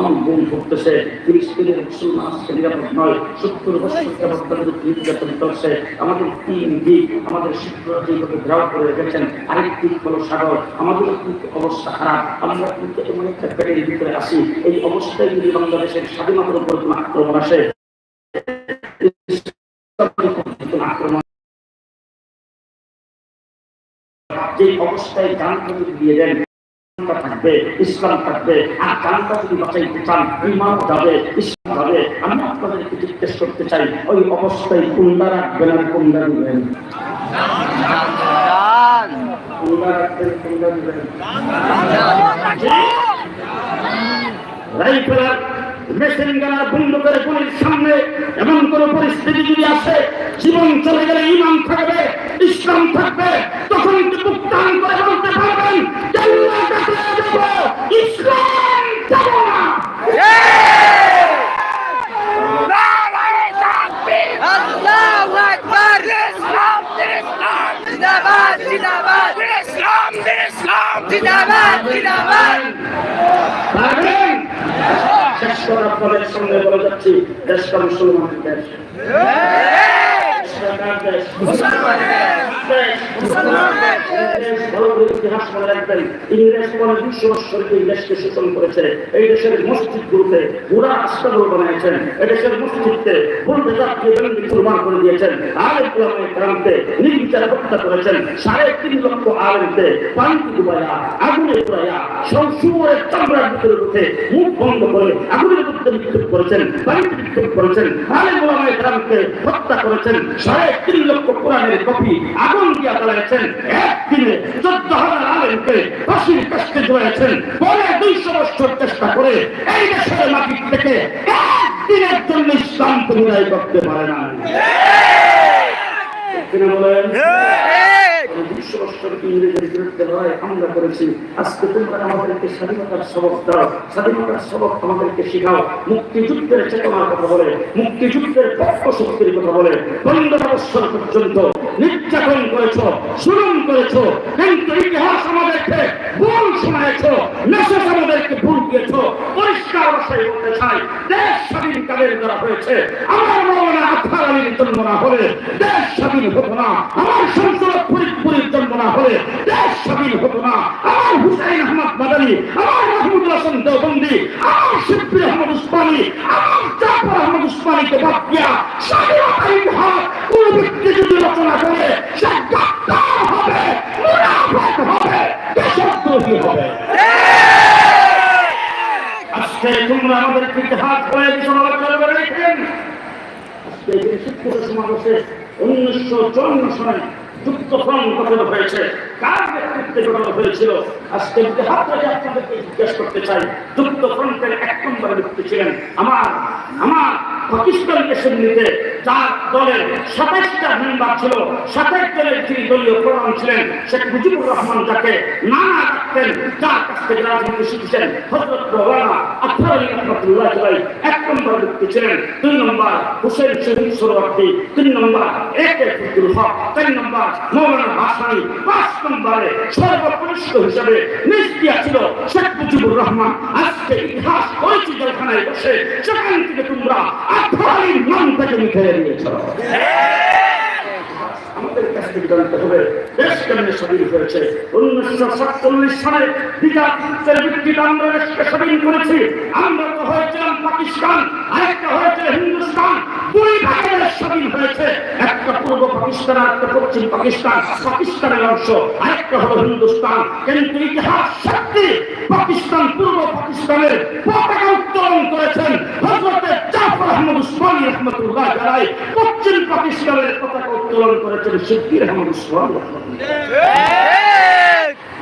অনেক গুণ করতেছে মুসলমান, আজকে নিরাপদ নয়, সত্তর বছর আমাদের তিন দিক, আমাদের শিক্ষক যেভাবে গ্রাহ করে রেখেছেন, আরেক দিক সাগর, আমাদের কিন্তু অবস্থা খারাপ, আমরা কিন্তু এমন একটা পেটের ভিতরে আসি এই অবস্থায় যদি বাংলাদেশের স্বাধীনতার উপর কোনো আক্রমণ আসে আক্রমণ যে অবস্থায় যদি দিয়ে দেন থাকবে, ইসলাম থাকবে। আর যদি চান, ইমান যাবে, ইসলাম যাবে। আমি আপনাদেরকে জিজ্ঞেস করতে চাই, ওই অবস্থায় কুন্ডা রাখবেন আর সামনে এমন কোন পরিস্থিতি যদি আসে, জীবন চলে গেলে ইমান থাকবে, ইসলাম থাকবে তখন কি মুক্তান করে বলতে পারবেন জান্নাত কাটিয়ে দেব ইসলাম যাব না আল্লাহু আকবার ইসলাম ইসলাম জিন্দাবাদ জিন্দাবাদ ইসলাম ইসলাম জিন্দাবাদ জিন্দাবাদ পারবেন শেষ করে আপনাদের সঙ্গে বলে যাচ্ছি দেশটা মুসলমানের দেশ। দেশটা কার দেশ? ভালো করে ইতিহাস মনে রাখবেন ইংরেজ পরে দুশো বছর এই দেশকে শোষণ করেছে। এই দেশের মসজিদ গুলোতে পুরা রাস্তাগুলো বানিয়েছেন। এই দেশের মসজিদকে বলতে যাচ্ছে বেঙ্গি কুরবান করে দিয়েছেন। আলেম বন্ধ ক্রান্তে হত্যা করেছেন। সাড়ে তিন লক্ষ কোরআনের কপি আগুন দিয়া চালাইছেন একদিনে চোদ্দ হাজার আলেমকে ফাঁসির কাছে জড়াইছেন। পরে দুইশো বছর চেষ্টা করে এই দেশের মাটির থেকে একদিনের জন্য ইসলাম বিদায় করতে পারে না বলেন? পর্যন্ত নির্যাতন করেছ শুরুম করেছ, কিন্তু ইতিহাস আমাদেরকে ভুল শোনায়ছ, মেসেজ আমাদেরকে ভুল দিয়েছ। পরিষ্কার দেশ স্বাধীন কালের দ্বারা হয়েছে? আমার মৌলানা আফার আলীর জন্ম না হলে দেশ স্বাধীন হতো না। আমার সংসদ ফরিদপুরের জন্ম না হলে দেশ স্বাধীন হতো না। আমার হুসাইন আহমদ মাদানী, আমার মাহমুদ হাসান দেওবন্দি, আমার শিবরি আহমদ উসমানী, আমার জাফর আহমদ উসমানীকে বাদ দিয়া স্বাধীনতার ইতিহাস কোন ব্যক্তি যদি রচনা করে, সে গাদ্দার হবে, মুনাফিক হবে, দেশদ্রোহী হবে। আজকে তোমরা আমাদেরকে ইতিহাস বলে বিবেচনা করে রেখেন আজকে শিক্ষিত সমাবেশে উনিশশো চুয়ান্ন সালে যুক্তফ্রন্ট গঠন হয়েছে। কার নেতৃত্বে গঠন হয়েছিল? আজকে ইতিহাস থেকে আপনাদেরকে জিজ্ঞেস করতে চাই যুক্তফ্রন্টের এক নম্বরে ব্যক্তি ছিলেন আমার আমার পাকিস্তানকে সেমনিতে যার দলের সাতাইশটা মেম্বার ছিল, সাতাইশ দলের যিনি দলীয় প্রধান ছিলেন, শেখ মুজিবুর রহমান যাকে নানা কাছ থেকে রাজনীতি হজরত আলী রহমতুল্লাহ এক নম্বর ব্যক্তি ছিলেন, দুই নম্বর হুসেন শহীদ সোহরাব্দি তিন নম্বর ফজলুল হক, চার নম্বর মৌলানা ভাসানি, পাঁচ নম্বরে সর্বকনিষ্ঠ হিসেবে ছিল শেখ মুজিবুর রহমান। আজকে ইতিহাস করেছি জেলখানায় বসে, সেখান থেকে তোমরা আলীর নাম থেকে মিঠে দিয়েছ আমাদের কাছ থেকে জানতে হবে, দেশ কেমনে স্বাধীন হয়েছে? উনিশশো সাতচল্লিশ সালে দ্বিতীয় ভিত্তিতে আমরা দেশকে স্বাধীন করেছি। আমরা তো হয়েছিলাম পাকিস্তান, আরেকটা হয়েছিল হিন্দুস্তান। দুই ভাগে দেশ স্বাধীন হয়েছে। একটা পূর্ব পাকিস্তান আর একটা পশ্চিম পাকিস্তান। পাকিস্তানের অংশ, আরেকটা হলো হিন্দুস্তান। কিন্তু ইতিহাস সত্যি পাকিস্তান, পূর্ব পাকিস্তানের পতাকা উত্তোলন করেছেন হজরতে আহমদ উসমানী রহমতুল্লাহ জানাই পশ্চিম পাকিস্তানের পতাকা উত্তোলন করেছেন শিল্পীর আহমদ উসমান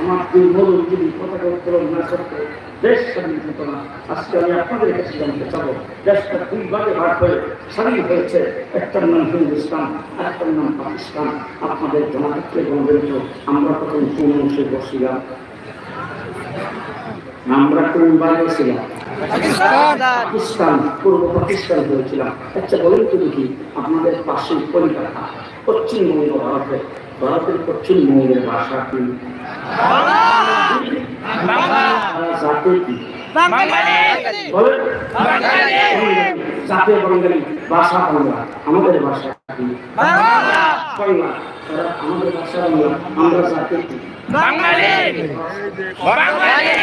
আমার দুই বলুন যদি পতাকা উত্তোলন না করতে দেশ স্বাধীন হতো না, আজকে আমি আপনাদের কাছে জানতে চাবো, দেশটা দুই ভাগে ভাগ হয়ে স্বাধীন হয়েছে? একটার নাম হিন্দুস্তান একটার নাম পাকিস্তান। আপনাদের তো, আমরা তখন কোন অংশে বসছিলাম আমরা কোন ছিলাম? পাকিস্তান। পূর্ব পাকিস্তান হয়েছিলাম আচ্ছা বলেন তো দেখি আপনাদের পাশে কলিকাতা পশ্চিমবঙ্গ ভারতে ভারতের। পশ্চিমবঙ্গের ভাষা কি? জাতি কি? জাতীয় ভাষা বাংলা আমাদের ভাষা কি? বাংলা বাংলা তারা আমাদের ভাষা বাংলা আমরা জাতীয় বাঙালি! বাঙালি!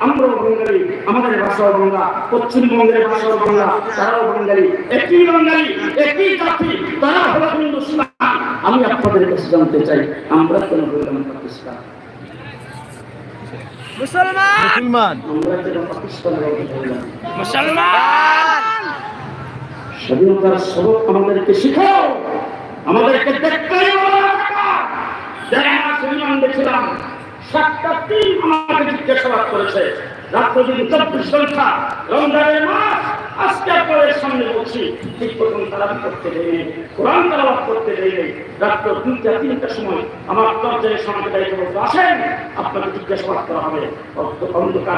আমরাও বাঙালি আমাদের ভাষাও বাংলা পশ্চিমবঙ্গের ভাষাও বাংলা তারাও বাঙালি একই বাঙালি একই জাতি তারা হলো হিন্দুস্তান আমি আপনাদের কাছে জানতে চাই আমরা কেন বললাম পাকিস্তান? মুসলমান! স্বাধীনতার সবক আমাদেরকে শিখাও। আমাদেরকে দেখতেই দেখছিলাম সাতটা তিন আমাকে জিজ্ঞাসাবাদ করেছে রাত্র দিন চব্বিশ ঘণ্টা রমজানের মাস আজকে আপনাদের সামনে বলছি, ঠিক তারা করতে দেয় নেই কোরআন করতে দেয় নেই রাত্র দুইটা সময় আমার দরজায় দায়িত্ব বলতে আসেন, আপনাকে জিজ্ঞাসাবাদ করা হবে। অন্ধকার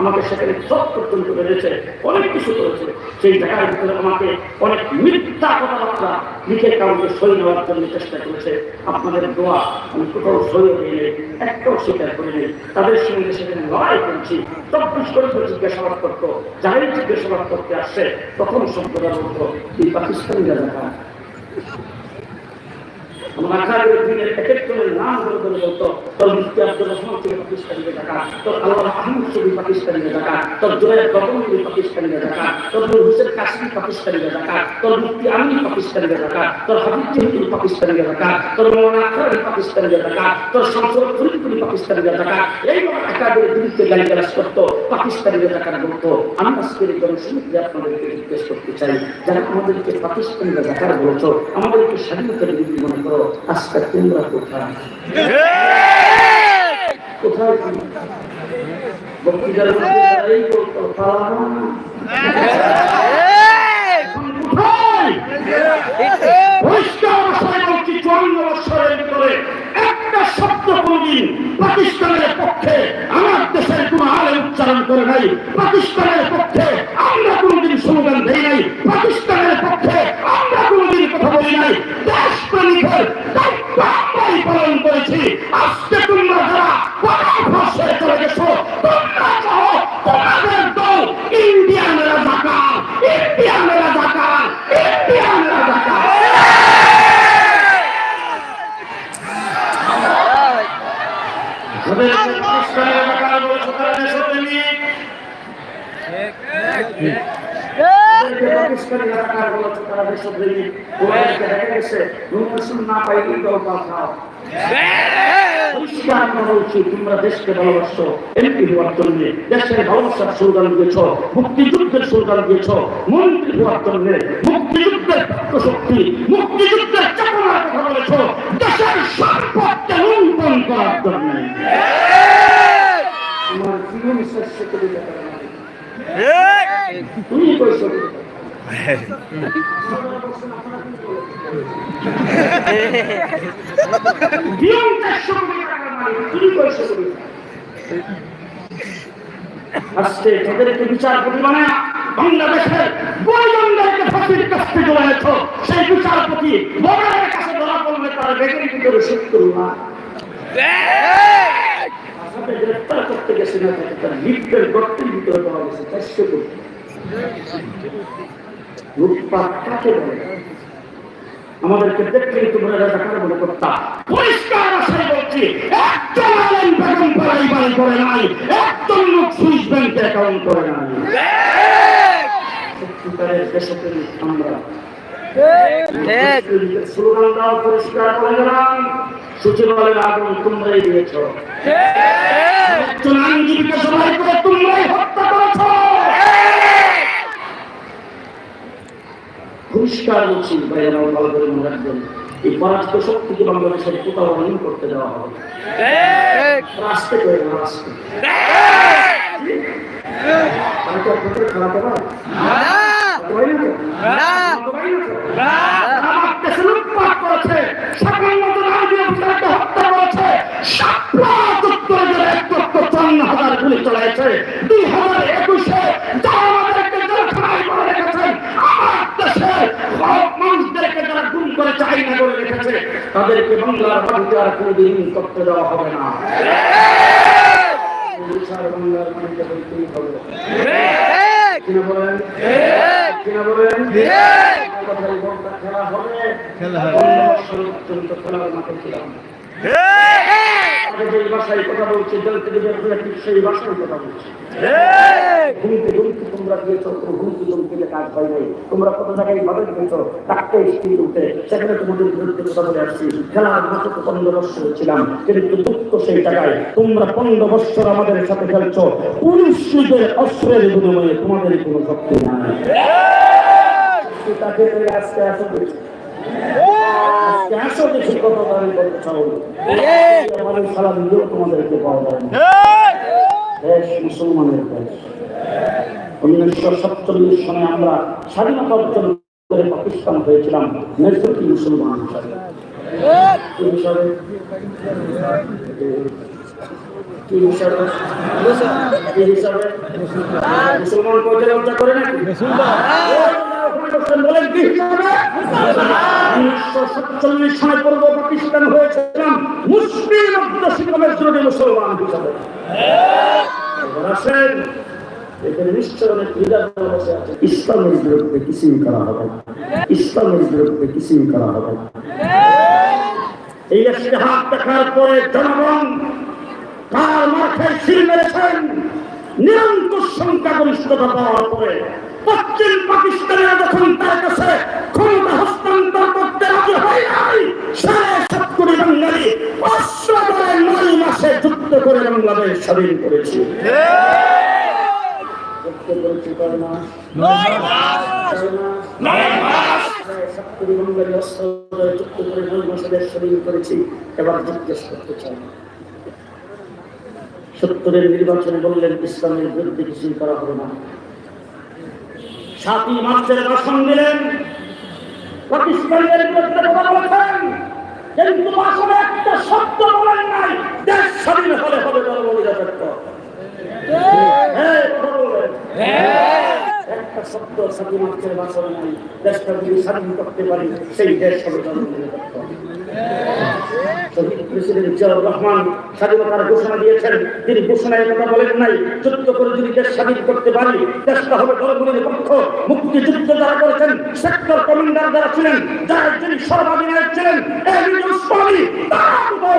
আমাকে সেখানে সব পর্যন্ত বেড়েছে অনেক কিছু করেছে। সেই জায়গার ভিতরে আমাকে অনেক মিথ্যা কথাবার্তা লিখে কাউকে সই নেওয়ার জন্য চেষ্টা করেছে। আপনাদের দোয়া আমি কোথাও সই হয়ে নেই, একটাও স্বীকার করে নেই। তাদের সঙ্গে সেখানে লড়াই করছি, চব্বিশ করে জিজ্ঞাসাবাদ করতো, যারাই জিজ্ঞাসাবাদ করতে আসছে তখন সম্প্রদায় এই পাকিস্তানিরা দেখা আমার আকারের দিনের এক একজনের নাম ধরে ধরে বলতো তোর মুক্তি আব্দুল রহমান থেকে পাকিস্তানিকে ডাকা তোর আল্লাহ আহমদ ছবি পাকিস্তানিকে ডাকা তোর জোয়ের গগন ছবি পাকিস্তানিকে ডাকা তোর নূর হুসেন কাশ্মীর পাকিস্তানিকে ডাকা তোর মুক্তি আমিন পাকিস্তানিকে ডাকা তোর হাবিব জহিদুল পাকিস্তানিকে আমি আমাদেরকে স্বাধীনতার বিরুদ্ধে মনে করো আজকে তোমরা কোথায় একটা শব্দ কোনদিন পাকিস্তানের পক্ষে, আমার দেশের কোন আলে উচ্চারণ করে নাই। পাকিস্তানের পক্ষে আমরা কোনদিন স্লোগান দেই নাই। পাকিস্তানের পক্ষে আমরা কোনদিন কথা বলি নাই। দেশপ্রেমিকের দায়িত্ব আমরাই পালন করেছি। আজকে তোমরা যারা পরামর্শে চলে গেছো তোমরা চাও তোমাদের দল ইন্ডিয়ানেরা জাকার ইন্ডিয়ানেরা জাকার ইন্ডিয়ানেরা জাকার ওদের ওদেরকে দেখা গেছে না দল পাল খাও তোমরা দেশকে ভালোবাসো এমপি হওয়ার জন্য দেশের ভালোবাসার স্লোগান দিয়েছ মুক্তিযুদ্ধের স্লোগান দিয়েছ মন্ত্রী হওয়ার জন্য মুক্তিযুদ্ধের শক্তি মুক্তিযুদ্ধের চেতনার কথা বলেছ দেশের সম্পদকে লুণ্ঠন করার জন্য তোমার জীবন শেষ করে তুমি আজকে তাদেরকে বিচারপতি বানায় বাংলাদেশের বৈজনদেরকে ফাঁসির কাছে জড়াইছ সেই চারশো কোটি। লুটপাট কাকে বলে আমাদেরকে দেখলেই তোমরা মনে পরিষ্কার বলছি একজন আলেম বেগম পাড়াই বাড়ি করে নাই। একজন লোক সুইস ব্যাংকে অ্যাকাউন্ট করে নাই। সত্যিকারের দেশপ্রেমিক আমরা। স্লোগান দাও পরিষ্কার করে গেলাম সচিবালয়ের আগুন তোমরাই দিয়েছ। একজন আইনজীবীকে সবাই করে তোমরাই হত্যা করেছ পরিষ্কার বলছি ভাই আমার ভালো করে মনে রাখবেন। এই পরাজিত শক্তিকে বাংলাদেশের কোথাও করতে দেওয়া হবে দুই হাজার একুশে যারা আমাদেরকে জেলখানায় করে রেখেছেন আমার দেশে সব মানুষদেরকে যারা গুম করে চাহিদা করে রেখেছে তাদেরকে বাংলার বাড়িতে আর কোনদিন করতে দেওয়া হবে না। দেশার বাংলার মাটিতে বলতেই হবে। কিনা বলেন? কিনা বলেন? খেলা হবে। খেলা হবে। খেলার মাঠে ছিলাম। যে ভাষায় কথা বলছি দলতে দিবে ঠিক সেই ভাষায় কথা বলছি। তোমরা দিয়েছ কোনো কাজ হয় নাই। তোমরা কত জায়গায় ভাবে দিয়েছ ডাক্তার স্ত্রী উঠে সেখানে তোমাদের বিরুদ্ধে কথা বলে আসছি। খেলার মাঠে তো পনেরো ছিলাম কিন্তু দুঃখ সেই জায়গায় তোমরা পনেরো বছর আমাদের সাথে খেলছো। পুরুষদের অস্ত্রের বিনিময়ে তোমাদের কোনো শক্তি নাই। তুমি আজকে দেখি। আজকে আসো দাবি করতে চাও আমার সারা দিয়েও তোমাদেরকে পাওয়া যায় দেশ মুসলমানের দেশ উনিশশো সাতচল্লিশ সনে আমরা স্বাধীনতা অর্জন পাকিস্তান হয়েছিলাম নেতৃত্ব মুসলমান মুসলমান করে নাকি বলেন কি? হিসাবে উনিশশো সাতচল্লিশ সনে পূর্ব পাকিস্তান হয়েছিলাম মুসলিম অধ্যুষিত নেতৃত্বে মুসলমান হিসাবে। এবার আসেন, এখানে নিশ্চয় অনেক লিডার বসে আছে ইসলামের বিরুদ্ধে কিছুই করা হবে। ইসলামের বিরুদ্ধে কিছুই করা হবে? এই দেখার পরে জনগণ সংখ্যাগরিষ্ঠতা পাওয়ার পরে পশ্চিম পাকিস্তানের যখন তার কাছে ক্ষমতা হস্তান্তর করতে রাজি হয় নাই সাড়ে সাত কোটি বাঙালি অস্ত্র নয় মাসে যুদ্ধ করে বাংলাদেশ স্বাধীন করেছে। স্বাধীন এবার জিজ্ঞেস করতে চাই সত্তরের নির্বাচনে বললেন ইসলামের বিরুদ্ধে কিছুই করা হবে না। সাতই মার্চের ভাষণ দিলেন। পাকিস্তানের বিরুদ্ধে কথা বলেছেন কিন্তু আসলে একটা শব্দ বলেন নাই দেশ স্বাধীন হলে হবে ধর্মনিরপেক্ষ হ্যাঁ, স্বাধীন তিনি ঘোষণায় কথা বলেন নাই, যুদ্ধ করে স্বাধীন করতে পারি, দেশটা হবে ধর্মগুলির পক্ষ।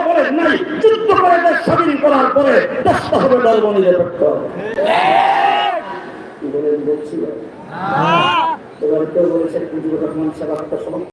বলেন নাই, যুদ্ধ করে দেশ স্বাধীন করার পরে দেশটা হবে ধর্মনিরপেক্ষ কি বলেন বলছিল এবার কেউ বলেছেন মুজিবুর রহমান সাহেব আত্মসমর্পণ